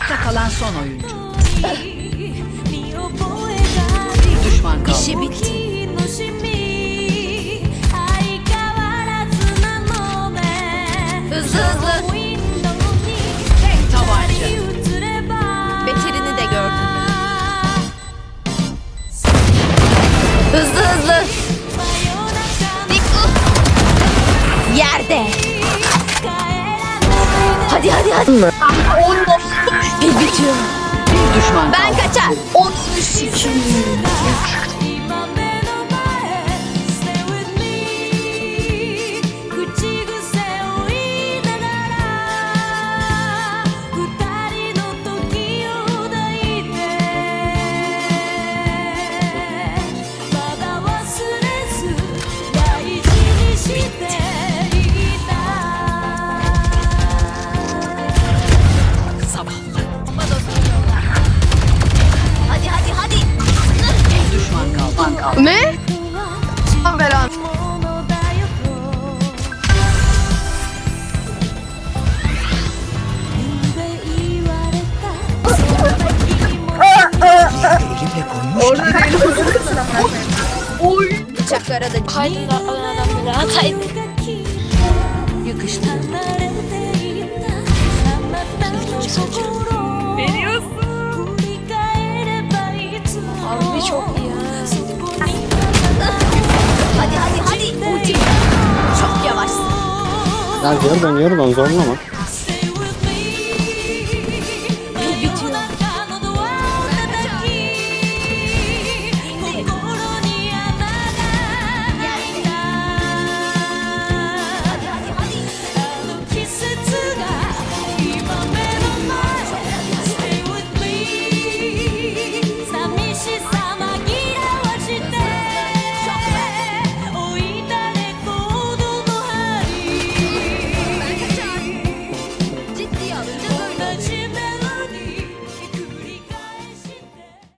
Ayakta kalan son oyuncu. Bir düşman kaldı. İşi bitti. Hızlı hızlı. Tek tabanca. Beterini de gördüm. Hızlı hızlı. Dikkat. Yerde. Hadi hadi hadi. Ben kaçar. On Hadi Mi? Mam belon. adına Ya yardan yardan zorlama.